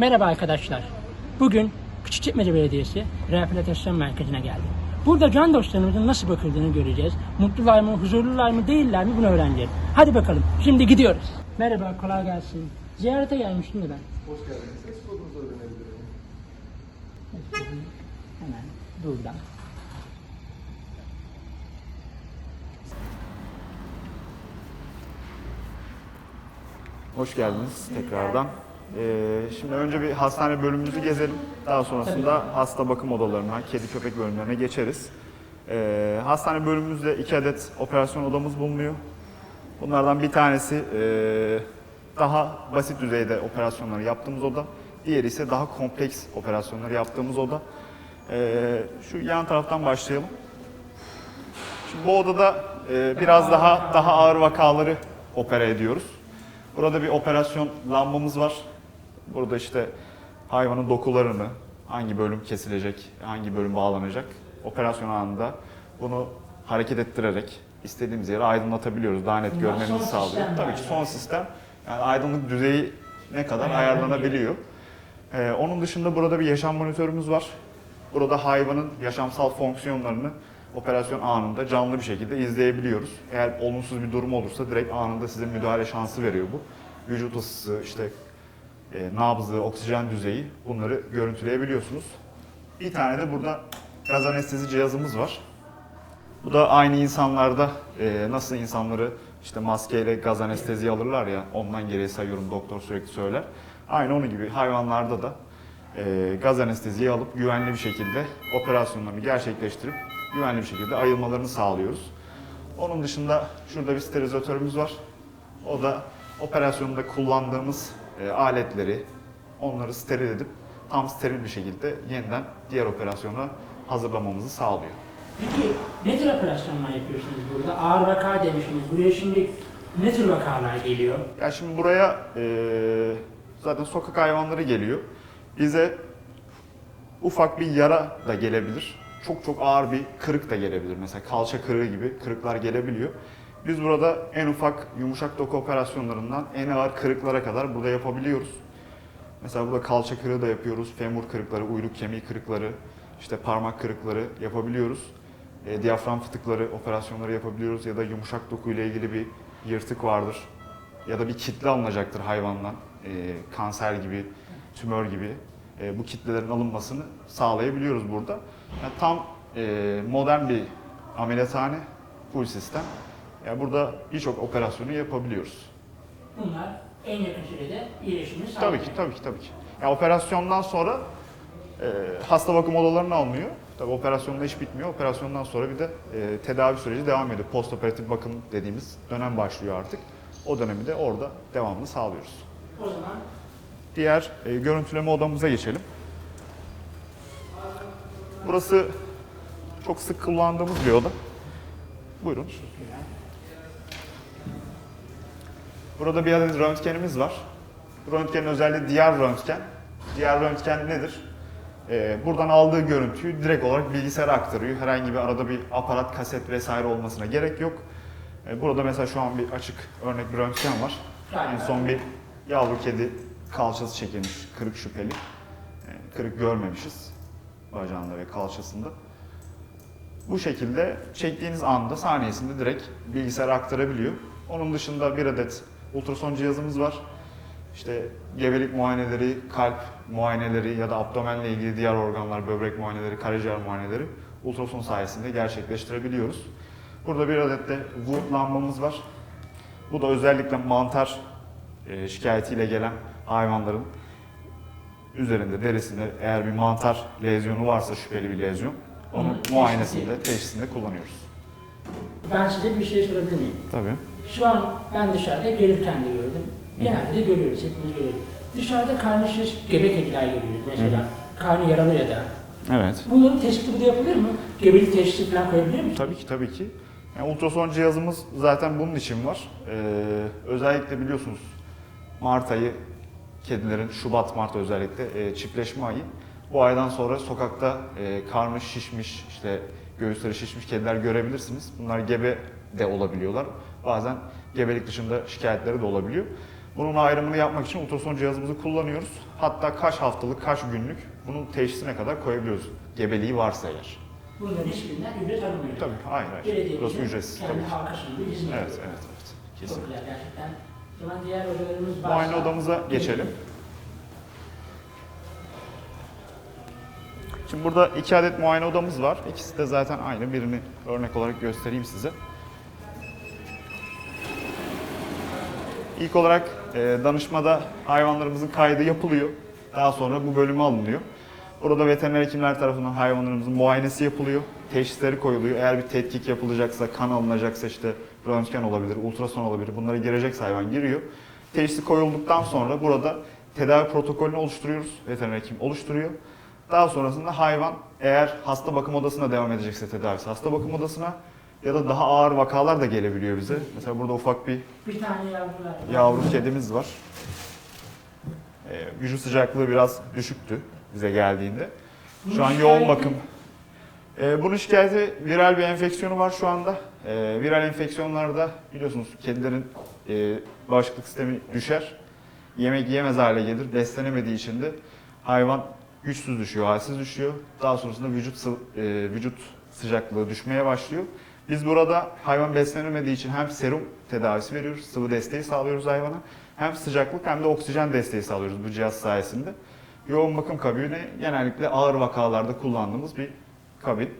Merhaba arkadaşlar. Bugün Küçükçekmece Belediyesi Rehabilitasyon Merkezi'ne geldim. Burada can dostlarımızın nasıl bakıldığını göreceğiz. Mutlular mı, huzurlular mı, değiller mi bunu öğreneceğiz. Hadi bakalım. Şimdi gidiyoruz. Merhaba, kolay gelsin. Ziyarete gelmiştim de ben. Hoş geldiniz. Ses kodunuzu öğrenebilir miyim? Hemen buradan. Hoş geldiniz tekrardan. Ee, şimdi önce bir hastane bölümümüzü gezelim. Daha sonrasında hasta bakım odalarına, kedi köpek bölümlerine geçeriz. Ee, hastane bölümümüzde iki adet operasyon odamız bulunuyor. Bunlardan bir tanesi ee, daha basit düzeyde operasyonları yaptığımız oda. Diğeri ise daha kompleks operasyonları yaptığımız oda. Ee, şu yan taraftan başlayalım. Şimdi bu odada e, biraz daha daha ağır vakaları opere ediyoruz. Burada bir operasyon lambamız var. Burada işte hayvanın dokularını, hangi bölüm kesilecek, hangi bölüm bağlanacak, operasyon anında bunu hareket ettirerek istediğimiz yere aydınlatabiliyoruz. Daha net Bunlar görmemizi sağlıyor. Tabii ki yani. son sistem. Yani aydınlık düzeyi ne kadar ayarlanabiliyor. Ee, onun dışında burada bir yaşam monitörümüz var. Burada hayvanın yaşamsal fonksiyonlarını operasyon anında canlı bir şekilde izleyebiliyoruz. Eğer olumsuz bir durum olursa direkt anında size müdahale şansı veriyor bu. Vücut ısısı, işte e, nabzı, oksijen düzeyi bunları görüntüleyebiliyorsunuz. Bir tane de burada gaz anestezi cihazımız var. Bu da aynı insanlarda e, nasıl insanları işte maskeyle gaz anestezi alırlar ya ondan geriye sayıyorum doktor sürekli söyler. Aynı onun gibi hayvanlarda da e, gaz anesteziyi alıp güvenli bir şekilde operasyonlarını gerçekleştirip güvenli bir şekilde ayılmalarını sağlıyoruz. Onun dışında şurada bir sterilizatörümüz var. O da operasyonda kullandığımız e, aletleri onları steril edip tam steril bir şekilde yeniden diğer operasyona hazırlamamızı sağlıyor. Peki ne tür operasyonlar yapıyorsunuz burada? Ağır vaka demiştiniz. Buraya şimdi ne tür vakalar geliyor? Ya şimdi buraya eee, zaten sokak hayvanları geliyor. Bize ufak bir yara da gelebilir. Çok çok ağır bir kırık da gelebilir. Mesela kalça kırığı gibi kırıklar gelebiliyor. Biz burada en ufak yumuşak doku operasyonlarından en ağır kırıklara kadar burada yapabiliyoruz. Mesela burada kalça kırığı da yapıyoruz. Femur kırıkları, uyluk kemiği kırıkları, işte parmak kırıkları yapabiliyoruz. E, diyafram fıtıkları operasyonları yapabiliyoruz ya da yumuşak doku ile ilgili bir yırtık vardır ya da bir kitle alınacaktır hayvandan. E, kanser gibi, tümör gibi e, bu kitlelerin alınmasını sağlayabiliyoruz burada. Yani tam e, modern bir ameliyathane, full sistem. Yani burada birçok operasyonu yapabiliyoruz. Bunlar en yakın sürede iyileşimini Tabii sağlayacak. ki, tabii ki, tabii ki. Yani operasyondan sonra e, hasta bakım odalarına alınıyor. Tabii operasyonda iş bitmiyor. Operasyondan sonra bir de e, tedavi süreci devam ediyor. Post operatif bakım dediğimiz dönem başlıyor artık. O dönemi de orada devamlı sağlıyoruz. O zaman Diğer e, görüntüleme odamıza geçelim. Burası çok sık kullandığımız bir oda. Buyurun. Burada bir adet röntgenimiz var. Bu röntgenin özelliği diğer röntgen. Diğer röntgen nedir? Ee, buradan aldığı görüntüyü direkt olarak bilgisayara aktarıyor. Herhangi bir arada bir aparat, kaset vesaire olmasına gerek yok. Ee, burada mesela şu an bir açık örnek bir röntgen var. En son bir yavru kedi kalçası çekilmiş, kırık şüpheli. Ee, kırık görmemişiz bacağında ve kalçasında. Bu şekilde çektiğiniz anda saniyesinde direkt bilgisayara aktarabiliyor. Onun dışında bir adet ultrason cihazımız var. İşte gebelik muayeneleri, kalp muayeneleri ya da abdomenle ilgili diğer organlar, böbrek muayeneleri, karaciğer muayeneleri ultrason sayesinde gerçekleştirebiliyoruz. Burada bir adet de Wood lambamız var. Bu da özellikle mantar e, şikayetiyle gelen hayvanların üzerinde, derisinde eğer bir mantar lezyonu varsa şüpheli bir lezyon, onun Onun muayenesinde, teşhisinde kullanıyoruz. ben size bir şey sorabilir miyim? Tabii. Şu an ben dışarıda gelirken de gördüm. Genelde de görüyoruz, hepimiz görüyoruz. Dışarıda karnı şiş gebe kediler görüyoruz mesela. Karnı yaralı ya da. Evet. Bunların tespiti burada yapılır mı? Gebelik teşhisi falan koyabilir miyiz? Tabii ki tabii ki. Yani ultrason cihazımız zaten bunun için var. Ee, özellikle biliyorsunuz Mart ayı kedilerin Şubat Mart özellikle e, çiftleşme ayı. Bu aydan sonra sokakta e, karnı şişmiş, işte göğüsleri şişmiş kediler görebilirsiniz. Bunlar gebe de olabiliyorlar. Bazen gebelik dışında şikayetleri de olabiliyor. Bunun ayrımını yapmak için ultrason cihazımızı kullanıyoruz. Hatta kaç haftalık, kaç günlük bunun teşhisine kadar koyabiliyoruz. Gebeliği varsa eğer. Bunların hiçbirinden ücret alınmıyor. Tabii, hayır hayır. Burası ücretsiz kendi halka sunduğu hizmet. Evet, evet, evet. Çok Kesin. güzel gerçekten. O zaman diğer odalarımız varsa... Muayene odamıza geçelim. Şimdi burada iki adet muayene odamız var. İkisi de zaten aynı. Birini örnek olarak göstereyim size. İlk olarak e, danışmada hayvanlarımızın kaydı yapılıyor. Daha sonra bu bölüme alınıyor. Burada veteriner hekimler tarafından hayvanlarımızın muayenesi yapılıyor. Teşhisleri koyuluyor. Eğer bir tetkik yapılacaksa, kan alınacaksa işte röntgen olabilir, ultrason olabilir. Bunlara girecekse hayvan giriyor. Teşhisi koyulduktan sonra burada tedavi protokolünü oluşturuyoruz. Veteriner hekim oluşturuyor. Daha sonrasında hayvan eğer hasta bakım odasına devam edecekse tedavisi hasta bakım odasına ya da daha ağır vakalar da gelebiliyor bize. Mesela burada ufak bir Bir tane yavru var. yavru kedimiz var. Ee, vücut sıcaklığı biraz düşüktü bize geldiğinde. Şu an yoğun bakım. Ee, bunun şikayeti viral bir enfeksiyonu var şu anda. Ee, viral enfeksiyonlarda biliyorsunuz kedilerin e, bağışıklık sistemi düşer. Yemek yiyemez hale gelir. Beslenemediği için de hayvan güçsüz düşüyor, halsiz düşüyor. Daha sonrasında vücut e, vücut sıcaklığı düşmeye başlıyor. Biz burada hayvan beslenemediği için hem serum tedavisi veriyoruz, sıvı desteği sağlıyoruz hayvana. Hem sıcaklık hem de oksijen desteği sağlıyoruz bu cihaz sayesinde. Yoğun bakım kabini genellikle ağır vakalarda kullandığımız bir kabin.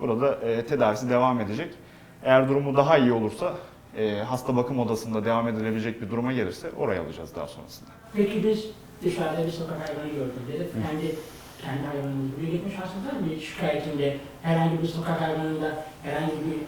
Burada e, tedavisi devam edecek. Eğer durumu daha iyi olursa e, hasta bakım odasında devam edilebilecek bir duruma gelirse oraya alacağız daha sonrasında. Peki biz dışarıda bir sokak hayvanı gördük dedik. Kendi, kendi hayvanımızı buraya getirmiş hastalar mı? Şikayetinde herhangi bir sokak hayvanında herhangi bir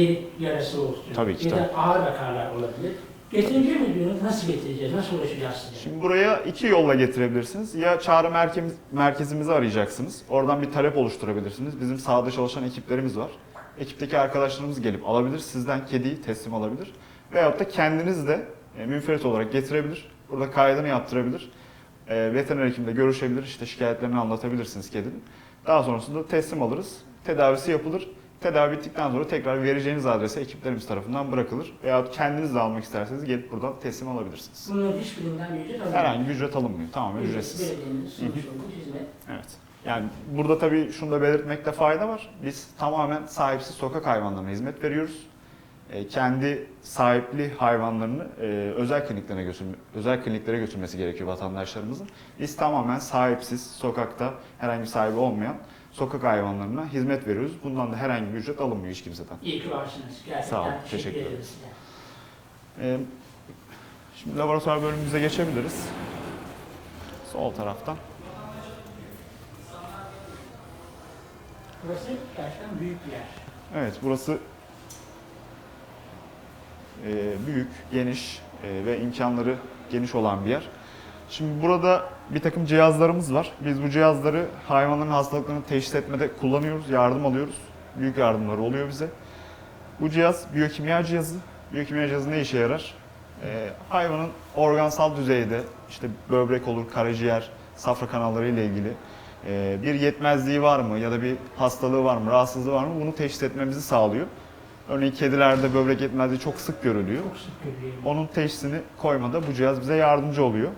deri yarası olsun. Tabii ki, Ya da ağır vakalar olabilir. Getirebilir mi diyorsunuz? Nasıl getireceğiz? Nasıl ulaşacağız size? Şimdi buraya iki yolla getirebilirsiniz. Ya çağrı merkez, merkezimizi arayacaksınız. Oradan bir talep oluşturabilirsiniz. Bizim sahada çalışan ekiplerimiz var. Ekipteki arkadaşlarımız gelip alabilir. Sizden kediyi teslim alabilir. Veyahut da kendiniz de e, münferit olarak getirebilir. Burada kaydını yaptırabilir. E, veteriner hekimle görüşebilir. İşte şikayetlerini anlatabilirsiniz kedinin. Daha sonrasında teslim alırız. Tedavisi yapılır. Tedavi bittikten sonra tekrar vereceğiniz adrese ekiplerimiz tarafından bırakılır. Veyahut kendiniz de almak isterseniz gelip buradan teslim alabilirsiniz. Bunların hiçbirinden bir ücret alınmıyor. Herhangi bir ücret alınmıyor. Tamamen ücretsiz. Belediyenin sunmuş olduğu hizmet. Evet. Yani burada tabii şunu da belirtmekte fayda var. Biz tamamen sahipsiz sokak hayvanlarına hizmet veriyoruz. E, kendi sahipli hayvanlarını e, özel kliniklere götür özel kliniklere götürmesi gerekiyor vatandaşlarımızın. Biz tamamen sahipsiz sokakta herhangi bir sahibi olmayan sokak hayvanlarına hizmet veriyoruz. Bundan da herhangi bir ücret alınmıyor hiç kimseden. İyi ki varsınız. Gerçekten Sağ olun, teşekkür, ederiz. E, şimdi laboratuvar bölümümüze geçebiliriz. Sol taraftan. Burası gerçekten büyük bir yer. Evet, burası büyük, geniş e, ve imkanları geniş olan bir yer. Şimdi burada bir takım cihazlarımız var. Biz bu cihazları hayvanların hastalıklarını teşhis etmede kullanıyoruz, yardım alıyoruz. Büyük yardımları oluyor bize. Bu cihaz biyokimya cihazı. Biyokimya cihazı ne işe yarar? E, hayvanın organsal düzeyde işte böbrek olur, karaciğer, safra kanalları ile ilgili e, bir yetmezliği var mı ya da bir hastalığı var mı, rahatsızlığı var mı bunu teşhis etmemizi sağlıyor. Örneğin kedilerde böbrek yetmezliği çok sık görülüyor. Çok sık görüyorum. Onun teşhisini koymada bu cihaz bize yardımcı oluyor.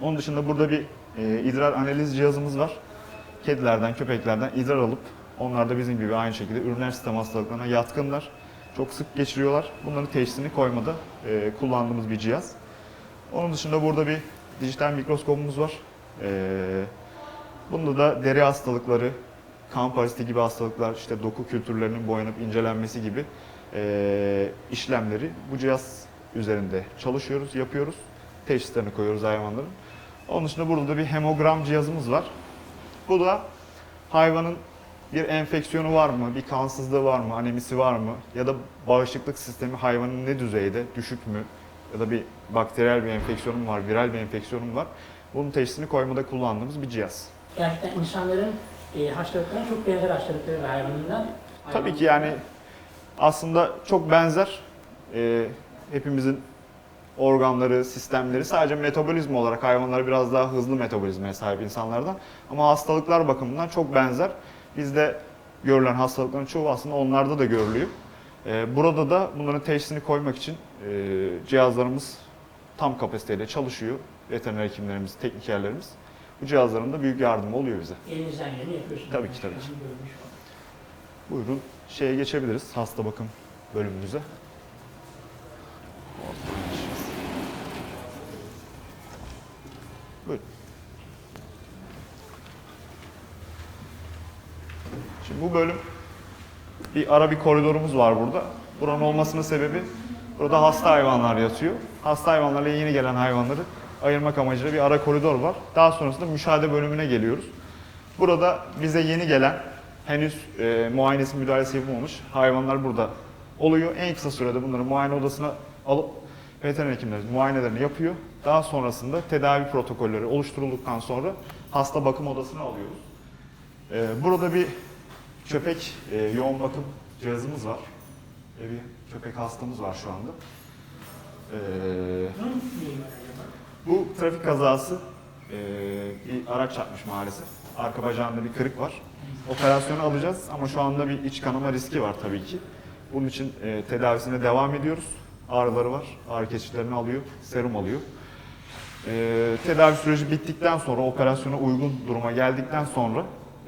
Onun dışında burada bir e, idrar analiz cihazımız var. Kedilerden, köpeklerden idrar alıp onlar da bizim gibi aynı şekilde üriner sistem hastalıklarına yatkınlar. Çok sık geçiriyorlar. Bunların teşhisini koymada e, kullandığımız bir cihaz. Onun dışında burada bir dijital mikroskopumuz var. E, bunda da deri hastalıkları, kan paraziti gibi hastalıklar, işte doku kültürlerinin boyanıp incelenmesi gibi e, işlemleri bu cihaz üzerinde çalışıyoruz, yapıyoruz. Teşhislerini koyuyoruz hayvanların. Onun dışında burada da bir hemogram cihazımız var. Bu da hayvanın bir enfeksiyonu var mı, bir kansızlığı var mı, anemisi var mı ya da bağışıklık sistemi hayvanın ne düzeyde, düşük mü ya da bir bakteriyel bir enfeksiyonum var, viral bir enfeksiyonum var. Bunun teşhisini koymada kullandığımız bir cihaz. Gerçekten insanların e, hastalıklarına çok benzer hastalıkları var hayvanından. Tabii ki yani aslında çok benzer Ee, hepimizin organları, sistemleri sadece metabolizma olarak hayvanlar biraz daha hızlı metabolizmaya sahip insanlardan ama hastalıklar bakımından çok benzer. Bizde görülen hastalıkların çoğu aslında onlarda da görülüyor. Ee, burada da bunların teşhisini koymak için e, cihazlarımız tam kapasiteyle çalışıyor. Veteriner hekimlerimiz, teknikerlerimiz. Bu cihazların da büyük yardımı oluyor bize. Elinizden geleni yapıyorsunuz. Tabii ki, tabii ki. Buyurun şeye geçebiliriz hasta bakım bölümümüze. Buyurun. Şimdi bu bölüm bir ara bir koridorumuz var burada. Buranın olmasının sebebi burada hasta hayvanlar yatıyor. Hasta hayvanlarla yeni gelen hayvanları ayırmak amacıyla bir ara koridor var. Daha sonrasında müşahede bölümüne geliyoruz. Burada bize yeni gelen henüz e, muayenesi müdahalesi yapılmamış hayvanlar burada oluyor. En kısa sürede bunları muayene odasına alıp veteriner hekimlerimiz muayenelerini yapıyor. Daha sonrasında tedavi protokolleri oluşturulduktan sonra hasta bakım odasına alıyoruz. E, burada bir köpek e, yoğun bakım cihazımız var. E, bir köpek hastamız var şu anda. E, Bunun neyi var acaba? Bu trafik kazası e, bir araç çarpmış maalesef. Arka bacağında bir kırık var. Operasyonu alacağız ama şu anda bir iç kanama riski var tabii ki. Bunun için e, tedavisine devam ediyoruz. Ağrıları var. Ağrı kesicilerini alıyor, serum alıyor. E, tedavi süreci bittikten sonra, operasyona uygun duruma geldikten sonra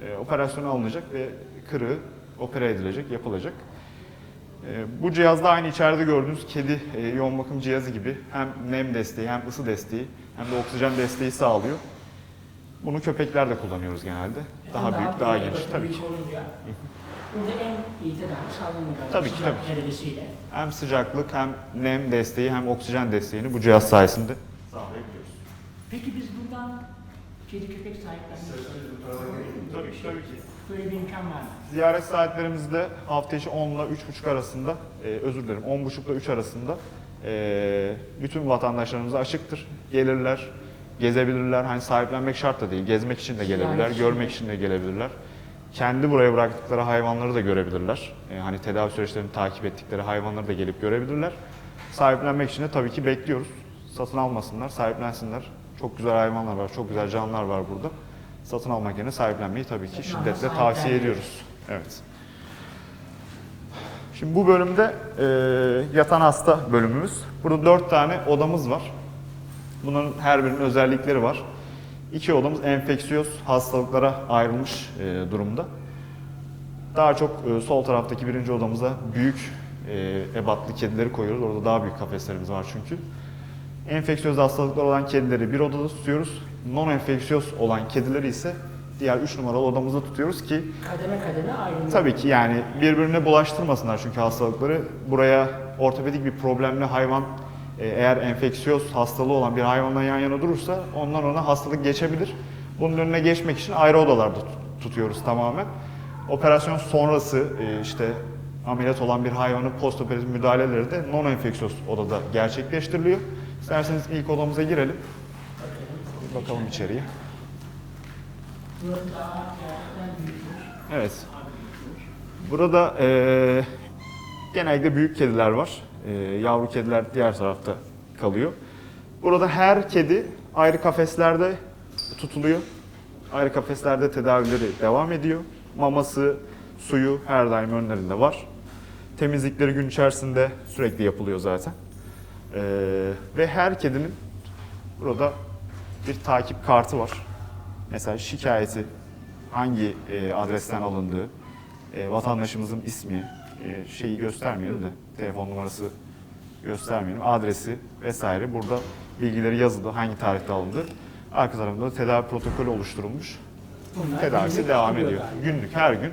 e, operasyona alınacak ve kırığı opere edilecek, yapılacak. E, bu cihazda aynı içeride gördüğünüz kedi e, yoğun bakım cihazı gibi hem nem desteği hem ısı desteği hem de oksijen desteği sağlıyor. Bunu köpeklerde kullanıyoruz genelde. Daha büyük, daha geniş tabii ki. Burada en iyi tedavi sağlanıyor. Tabii ki, tabii. derecesiyle. Hem sıcaklık hem nem desteği hem oksijen desteğini bu cihaz sayesinde sağlayabiliyoruz. Peki biz buradan kedi köpek sahiplenmek Tabii ki, tabii ki. Böyle bir imkan var mı? Ziyaret saatlerimizde hafta içi 10 ile 3.30 arasında, e, özür dilerim 10.30 ile 3 arasında e, bütün vatandaşlarımıza açıktır. Gelirler, gezebilirler. Hani sahiplenmek şart da değil. Gezmek için de gelebilirler, için görmek için de gelebilirler. Kendi buraya bıraktıkları hayvanları da görebilirler. E, hani tedavi süreçlerini takip ettikleri hayvanları da gelip görebilirler. Sahiplenmek için de tabii ki bekliyoruz. Satın almasınlar, sahiplensinler. Çok güzel hayvanlar var, çok güzel canlılar var burada. Satın almak yerine sahiplenmeyi tabii ki şiddetle tavsiye ediyoruz. Evet. Şimdi bu bölümde e, yatan hasta bölümümüz. Burada dört tane odamız var. Bunların her birinin özellikleri var. İki odamız enfeksiyöz hastalıklara ayrılmış e, durumda. Daha çok e, sol taraftaki birinci odamıza büyük e, ebatlı kedileri koyuyoruz. Orada daha büyük kafeslerimiz var çünkü. Enfeksiyöz hastalıklar olan kedileri bir odada tutuyoruz. Non-enfeksiyöz olan kedileri ise diğer 3 numaralı odamızda tutuyoruz ki Kademe kademe ayrılıyor. Tabii ki yani birbirine bulaştırmasınlar çünkü hastalıkları. Buraya ortopedik bir problemli hayvan e, eğer enfeksiyöz hastalığı olan bir hayvanla yan yana durursa ondan ona hastalık geçebilir. Bunun önüne geçmek için ayrı odalarda tut- tutuyoruz tamamen. Operasyon sonrası e, işte ameliyat olan bir hayvanın postoperatif müdahaleleri de non enfeksiyöz odada gerçekleştiriliyor. İsterseniz ilk odamıza girelim. Bakalım içeriye. Evet. Burada eee genellikle büyük kediler var. Eee, yavru kediler diğer tarafta kalıyor. Burada her kedi ayrı kafeslerde tutuluyor. Ayrı kafeslerde tedavileri devam ediyor. Maması, suyu her daim önlerinde var. Temizlikleri gün içerisinde sürekli yapılıyor zaten. Eee, ve her kedinin burada bir takip kartı var. Mesela şikayeti hangi e, adresten alındığı, e, vatandaşımızın ismi, e, şeyi göstermeyelim de telefon numarası göstermeyelim, adresi vesaire burada bilgileri yazılı, hangi tarihte alındı. Arka tarafında da tedavi protokolü oluşturulmuş. Bunlar Tedavisi devam ediyor. galiba. Günlük her gün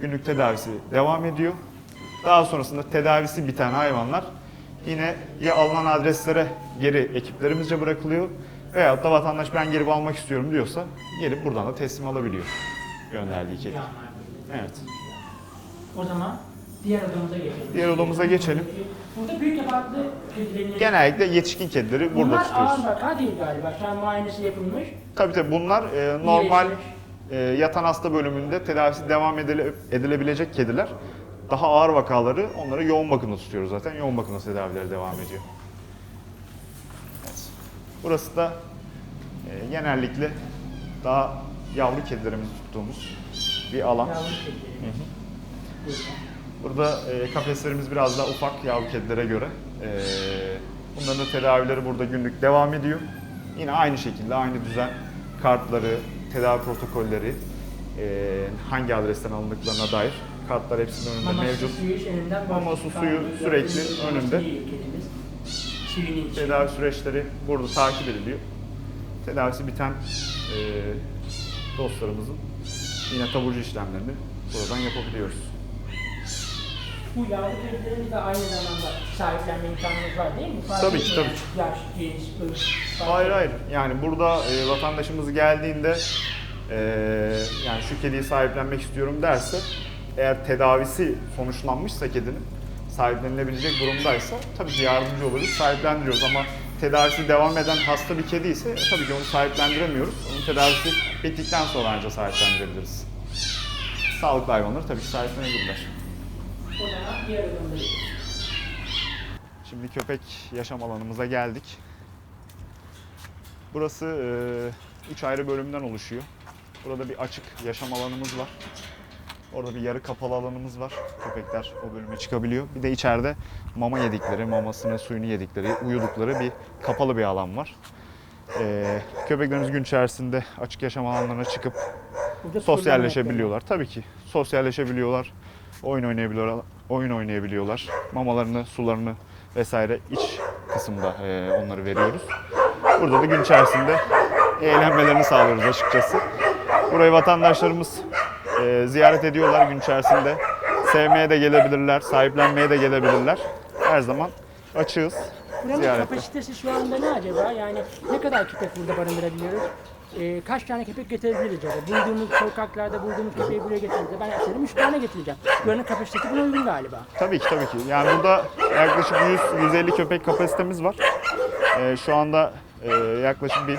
günlük tedavisi devam ediyor. Daha sonrasında tedavisi biten hayvanlar yine ya alınan adreslere geri ekiplerimizce bırakılıyor veyahut da vatandaş ben gelip almak istiyorum diyorsa gelip buradan da teslim alabiliyor gönderdiği kedi. Evet. O zaman diğer odamıza geçelim. Diğer odamıza geçelim. Burada büyük ebatlı kedilerin... Genellikle yetişkin kedileri burada Bunlar tutuyoruz. ağır vaka değil galiba. Şu an muayenesi yapılmış. Tabii tabii bunlar e, normal e, yatan hasta bölümünde tedavisi devam edile- edilebilecek kediler. Daha ağır vakaları onları yoğun bakımda tutuyoruz zaten. Yoğun bakımda tedavileri devam ediyor. Burası da e, genellikle daha yavru kedilerimizi tuttuğumuz bir alan. Burada e, kafeslerimiz biraz daha ufak yavru kedilere göre. E, bunların da tedavileri burada günlük devam ediyor. Yine aynı şekilde aynı düzen kartları, tedavi protokolleri, e, hangi adresten alındıklarına dair kartlar hepsinin önünde Mama mevcut. suyu, Mama su suyu sürekli önünde. yedinci, 2002. Tedavi süreçleri burada takip ediliyor. Tedavisi biten e, dostlarımızın yine taburcu işlemlerini buradan yapabiliyoruz. Bu yavru kedilerimiz de aynı zamanda sahiplenme imkanımız var değil mi? Fark tabii ki tabii ki. Yaş, genç, ırk. Hayır hayır. Yani burada e, vatandaşımız geldiğinde e, yani şu kediyi sahiplenmek istiyorum derse eğer tedavisi sonuçlanmışsa kedinin sahiplenilebilecek durumdaysa tabii ki yardımcı oluruz, sahiplendiriyoruz ama tedavisi devam eden hasta bir kedi ise e, tabii ki onu sahiplendiremiyoruz. Onun tedavisi bittikten sonra ancak sahiplendirebiliriz. Sağlıklı hayvanları tabii ki sahiplenebilirler. Şimdi köpek yaşam alanımıza geldik. Burası 3 ayrı bölümden oluşuyor. Burada bir açık yaşam alanımız var. Orada bir yarı kapalı alanımız var. Köpekler o bölüme çıkabiliyor. Bir de içeride mama yedikleri, mamasını, suyunu yedikleri, uyudukları bir kapalı bir alan var. Ee, köpeklerimiz gün içerisinde açık yaşam alanlarına çıkıp Burada sosyalleşebiliyorlar. Tabii ki sosyalleşebiliyorlar. Oyun oynayabiliyorlar. Oyun oynayabiliyorlar. Mamalarını, sularını vesaire iç kısımda e, onları veriyoruz. Burada da gün içerisinde eğlenmelerini sağlıyoruz açıkçası. Burayı vatandaşlarımız e, ziyaret ediyorlar gün içerisinde. Sevmeye de gelebilirler, sahiplenmeye de gelebilirler. Her zaman açığız. Buranın Ziyarete. kapasitesi şu anda ne acaba? Yani ne kadar köpek burada barındırabiliyoruz? Ee, kaç tane köpek getirebiliriz acaba? Bulduğumuz sokaklarda bulduğumuz köpeği buraya getirdiğimizde ben istedim 3 tane getireceğim. Buranın kapasitesi buna uygun galiba. Tabii ki tabii ki. Yani burada yaklaşık 100-150 köpek kapasitemiz var. Ee, şu anda e, yaklaşık bir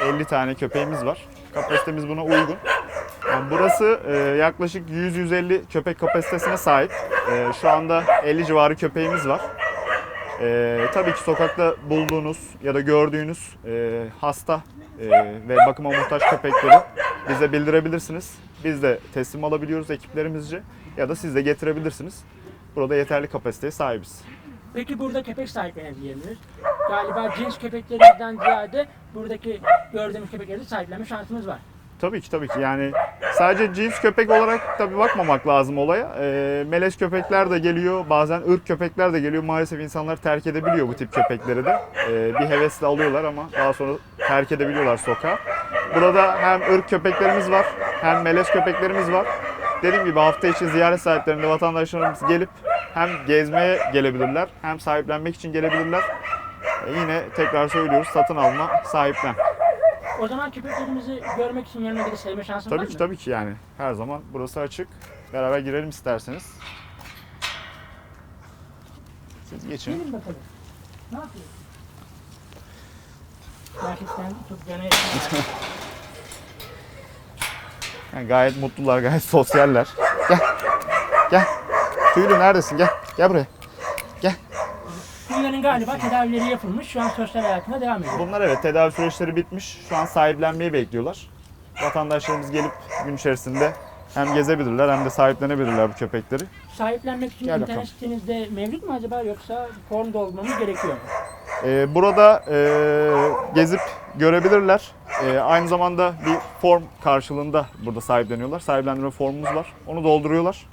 50 tane köpeğimiz var. Kapasitemiz buna uygun. Yani burası e, yaklaşık 100-150 köpek kapasitesine sahip. E, şu anda 50 civarı köpeğimiz var. E, tabii ki sokakta bulduğunuz ya da gördüğünüz e, hasta e, ve bakıma muhtaç köpekleri bize bildirebilirsiniz. Biz de teslim alabiliyoruz ekiplerimizce ya da siz de getirebilirsiniz. Burada yeterli kapasiteye sahibiz. Peki burada köpek sahiplenebilir? Galiba cins köpeklerimizden ziyade buradaki gördüğümüz köpekleri sahiplenme şansımız var. Tabii ki tabii ki yani sadece cins köpek olarak tabii bakmamak lazım olaya. Ee, melez köpekler de geliyor bazen ırk köpekler de geliyor. Maalesef insanlar terk edebiliyor bu tip köpekleri de. Ee, bir hevesle alıyorlar ama daha sonra terk edebiliyorlar sokağa. Burada hem ırk köpeklerimiz var hem melez köpeklerimiz var. Dediğim gibi hafta içi ziyaret sahiplerinde vatandaşlarımız gelip hem gezmeye gelebilirler hem sahiplenmek için gelebilirler. Ee, yine tekrar söylüyoruz satın alma sahiplen. O zaman köpeklerimizi görmek için yanına gidip sevme şansımız var Tabii mı? ki tabii ki yani. Her zaman burası açık. Beraber girelim isterseniz. Siz geçin. Gelin bakalım. Ne yapıyorsun? Gerçekten cana yakın. Yani gayet mutlular, gayet sosyaller. Gel. Gel. Tüylü neredesin? Gel. Gel buraya. Bunların galiba tedavileri yapılmış. Şu an sosyal hayatına devam ediyor. Bunlar evet tedavi süreçleri bitmiş. Şu an sahiplenmeyi bekliyorlar. Vatandaşlarımız gelip gün içerisinde hem gezebilirler hem de sahiplenebilirler bu köpekleri. Sahiplenmek için Gel internet bakalım. sitenizde mevcut mu acaba yoksa form doldurmamız gerekiyor mu? Ee, burada e, gezip görebilirler. Ee, aynı zamanda bir form karşılığında burada sahipleniyorlar. Sahiplendirme formumuz var. Onu dolduruyorlar.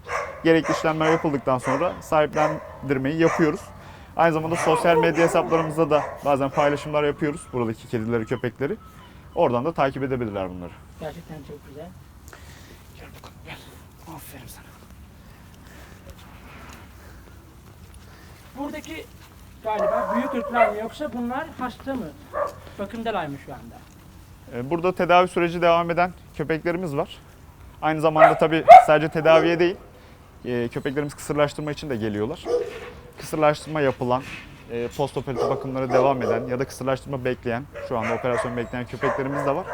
Gerekli işlemler yapıldıktan sonra sahiplendirmeyi yapıyoruz. Aynı zamanda sosyal medya hesaplarımızda da bazen paylaşımlar yapıyoruz. Buradaki kedileri, köpekleri. Oradan da takip edebilirler bunları. Gerçekten çok güzel. Gel bakalım gel. Aferin sana. Buradaki galiba büyük ırklar mı yoksa bunlar hasta mı? Bakımdalar mı şu anda? Ee, Burada tedavi süreci devam eden köpeklerimiz var. Aynı zamanda tabii sadece tedaviye değil, e, köpeklerimiz kısırlaştırma için de geliyorlar. Kısırlaştırma yapılan, e, postoperatif bakımları devam eden ya da kısırlaştırma bekleyen, şu anda operasyon bekleyen köpeklerimiz de var.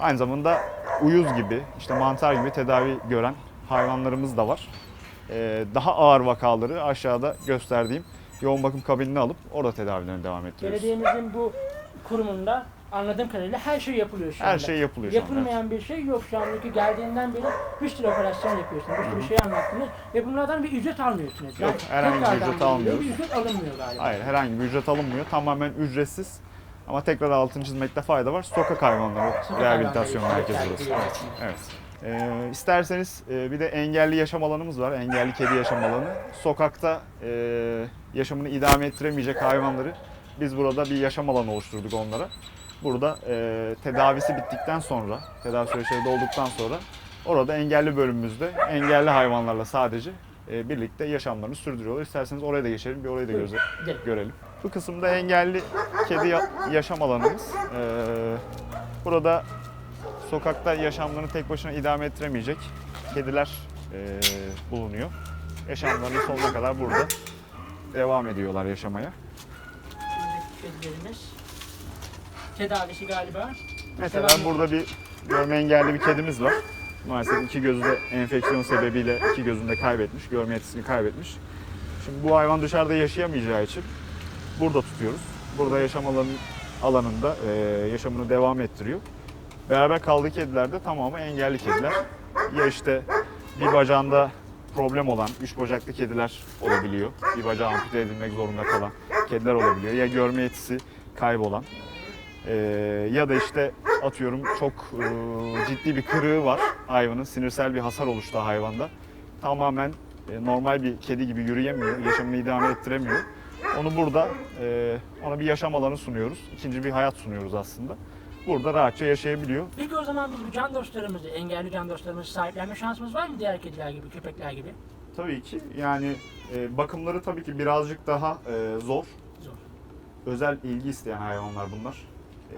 Aynı zamanda uyuz gibi, işte mantar gibi tedavi gören hayvanlarımız da var. E, Daha ağır vakaları aşağıda gösterdiğim yoğun bakım kabinine alıp orada tedavilerine devam ettiriyoruz. Belediyemizin bu kurumunda anladığım kadarıyla her şey yapılıyor şu anda. Her şey yapılıyor şu anda, Yapılmayan bir şey yok şu andaki geldiğinden beri bir sürü operasyon yapıyorsunuz, bir sürü şey anlattınız ve bunlardan bir ücret almıyorsunuz. Yok, herhangi bir ücret almıyoruz. Bir ücret alınmıyor galiba. Hayır herhangi bir ücret alınmıyor. Tamamen ücretsiz. Ama tekrar altını çizmekte fayda var. Sokak hayvanları Sokak rehabilitasyon merkezi burası. tercih Evet. Ee, isterseniz e, bir de engelli yaşam alanımız var. Engelli kedi yaşam alanı. Sokakta e, yaşamını idame ettiremeyecek hayvanları biz burada bir yaşam alanı oluşturduk onlara. Burada e, tedavisi bittikten sonra, tedavi süreçleri dolduktan sonra orada engelli bölümümüzde engelli hayvanlarla sadece e, birlikte yaşamlarını sürdürüyorlar. İsterseniz oraya da geçelim, bir orayı da göze- görelim. Bu kısımda engelli kedi ya- yaşam alanımız. Ee, burada sokakta yaşamlarını tek başına idame ettiremeyecek kediler e, bulunuyor. Yaşamlarının sonuna kadar burada devam ediyorlar yaşamaya. Kedilerimiz tedavisi galiba. Mesela Devam burada bir görme engelli bir kedimiz var. Maalesef iki gözü de enfeksiyon sebebiyle iki gözünü de kaybetmiş, görme yetisini kaybetmiş. Şimdi bu hayvan dışarıda yaşayamayacağı için burada tutuyoruz. Burada yaşam alanı, alanında e, yaşamını devam ettiriyor. Beraber kaldığı kediler de tamamı engelli kediler. Ya işte bir bacağında problem olan, üç bacaklı kediler olabiliyor. Bir bacağı ampute edilmek zorunda kalan kediler olabiliyor. Ya görme yetisi kaybolan, ee, ya da işte atıyorum çok e, ciddi bir kırığı var hayvanın. Sinirsel bir hasar oluştu hayvanda. Tamamen e, normal bir kedi gibi yürüyemiyor, yaşamını idame ettiremiyor. Onu burada e, ona bir yaşam alanı sunuyoruz. İkinci bir hayat sunuyoruz aslında. Burada rahatça yaşayabiliyor. Peki o zaman biz bu can dostlarımızı, engelli can dostlarımızı sahiplenme şansımız var mı diğer kediler gibi, köpekler gibi? Tabii ki yani e, bakımları tabii ki birazcık daha e, zor. Zor. Özel ilgi isteyen hayvanlar bunlar.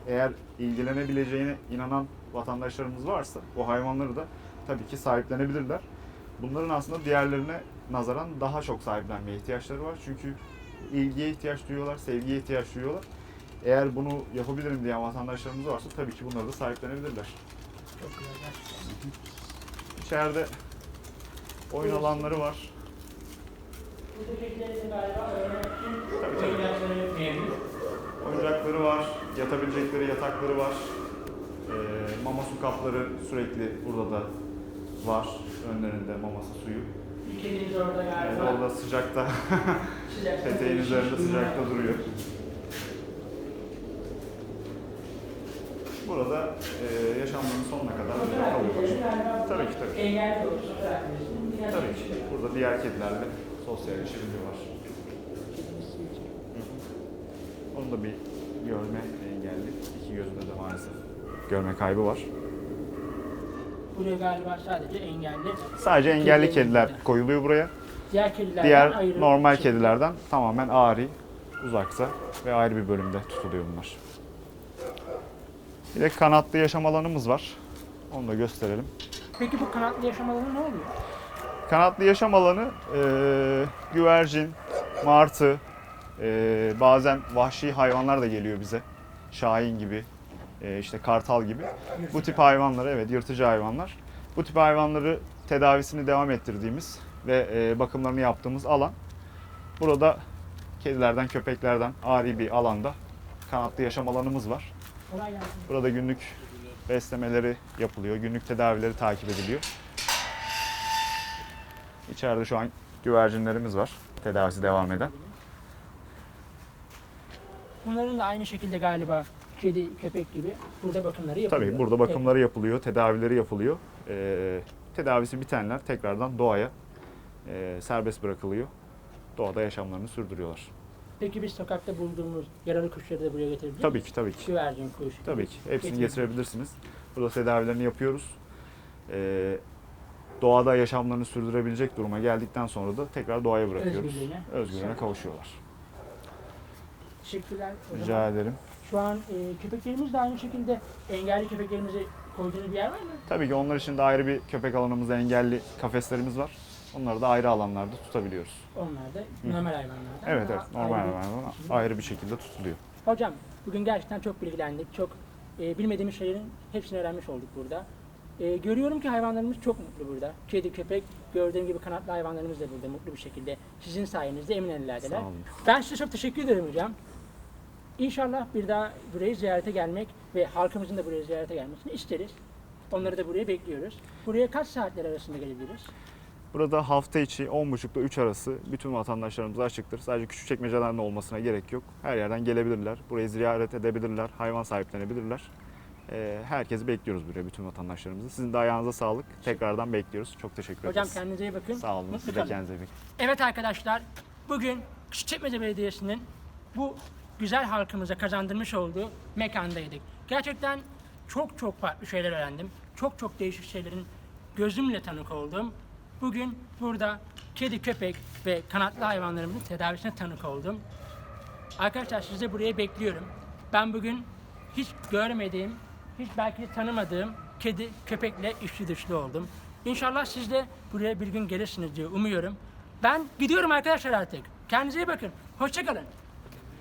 Eğer ilgilenebileceğine inanan vatandaşlarımız varsa o hayvanları da tabii ki sahiplenebilirler. Bunların aslında diğerlerine nazaran daha çok sahiplenmeye ihtiyaçları var. Çünkü ilgiye ihtiyaç duyuyorlar, sevgiye ihtiyaç duyuyorlar. Eğer bunu yapabilirim diyen vatandaşlarımız varsa tabii ki bunları da sahiplenebilirler. Çok güzel. İçeride oyun alanları var. Tabii, tabii. Oyuncakları var, yatabilecekleri yatakları var. Ee, mama su kapları sürekli burada da var. Önlerinde maması suyu. Kedimiz orada Yani galiba. orada sıcakta, Sıcakta peteğin üzerinde sıcakta duruyor. Burada e, yaşamlarının sonuna kadar burada galiba Tabii ki tabii. Kedilerinin biraz Tabii ki. Burada diğer kedilerle sosyalleşebiliyorlar. Onun da bir görme engelli. İki gözünde de maalesef görme kaybı var. Buraya galiba sadece engelli. Sadece engelli kediler içinde. koyuluyor buraya. Diğer kedilerden Diğer normal şey. kedilerden tamamen ari, uzaksa ve ayrı bir bölümde tutuluyor bunlar. Bir de kanatlı yaşam alanımız var. Onu da gösterelim. Peki bu kanatlı yaşam alanı ne oluyor? Kanatlı yaşam alanı e, güvercin, martı, e, bazen vahşi hayvanlar da geliyor bize. Şahin gibi, e, işte kartal gibi. Bu tip hayvanlar, evet yırtıcı hayvanlar. Bu tip hayvanları tedavisini devam ettirdiğimiz ve e, bakımlarını yaptığımız alan. Burada kedilerden, köpeklerden ari bir alanda kanatlı yaşam alanımız var. Burada günlük beslemeleri yapılıyor, günlük tedavileri takip ediliyor. İçeride şu an güvercinlerimiz var, tedavisi devam eden. Bunların da aynı şekilde galiba kedi, köpek gibi burada bakımları yapılıyor. Tabii burada bakımları yapılıyor, tedavileri yapılıyor. Ee, tedavisi bitenler tekrardan doğaya e, serbest bırakılıyor. Doğada yaşamlarını sürdürüyorlar. Peki biz sokakta bulduğumuz yaralı kuşları da buraya getirebilir Tabii ki, tabii ki. Güvercin, kuş. Tabii ki. Hepsini getirebilirsiniz. Burada tedavilerini yapıyoruz. Ee, doğada yaşamlarını sürdürebilecek duruma geldikten sonra da tekrar doğaya bırakıyoruz. Özgürlüğüne. Özgürlüğüne kavuşuyorlar. Teşekkürler. O zaman Rica ederim. Şu an e, köpeklerimiz de aynı şekilde engelli köpeklerimizi koyduğunuz bir yer var mı? Tabii ki onlar için de ayrı bir köpek alanımızda engelli kafeslerimiz var. Onları da ayrı alanlarda tutabiliyoruz. Onlar da normal hayvanlardan. Evet evet normal ayrı- hayvanlar ayrı bir şekilde tutuluyor. Hocam bugün gerçekten çok bilgilendik. Çok e, bilmediğimiz şeylerin hepsini öğrenmiş olduk burada. E, görüyorum ki hayvanlarımız çok mutlu burada. Kedi, köpek, gördüğüm gibi kanatlı hayvanlarımız da burada mutlu bir şekilde. Sizin sayenizde emin ellerdeler. Ben size çok teşekkür ederim hocam. İnşallah bir daha burayı ziyarete gelmek ve halkımızın da buraya ziyarete gelmesini isteriz. Onları da buraya bekliyoruz. Buraya kaç saatler arasında gelebiliriz? Burada hafta içi 10.30 ile 3 arası bütün vatandaşlarımıza açıktır. Sadece küçük çekmecelerden olmasına gerek yok. Her yerden gelebilirler. Burayı ziyaret edebilirler. Hayvan sahiplenebilirler. Ee, herkesi bekliyoruz buraya bütün vatandaşlarımızı. Sizin de ayağınıza sağlık. Tekrardan bekliyoruz. Çok teşekkür Hocam ederiz. kendinize iyi bakın. Sağ olun. Mutlu Siz de kalın. kendinize iyi bakın. Evet arkadaşlar, bugün Küçükçekmece Belediyesi'nin bu güzel halkımıza kazandırmış olduğu mekandaydık. Gerçekten çok çok farklı şeyler öğrendim. Çok çok değişik şeylerin gözümle tanık oldum. Bugün burada kedi, köpek ve kanatlı hayvanlarımızın tedavisine tanık oldum. Arkadaşlar sizi buraya bekliyorum. Ben bugün hiç görmediğim, hiç belki de tanımadığım kedi, köpekle içli dışlı oldum. İnşallah siz de buraya bir gün gelirsiniz diye umuyorum. Ben gidiyorum arkadaşlar artık. Kendinize iyi bakın. Hoşçakalın.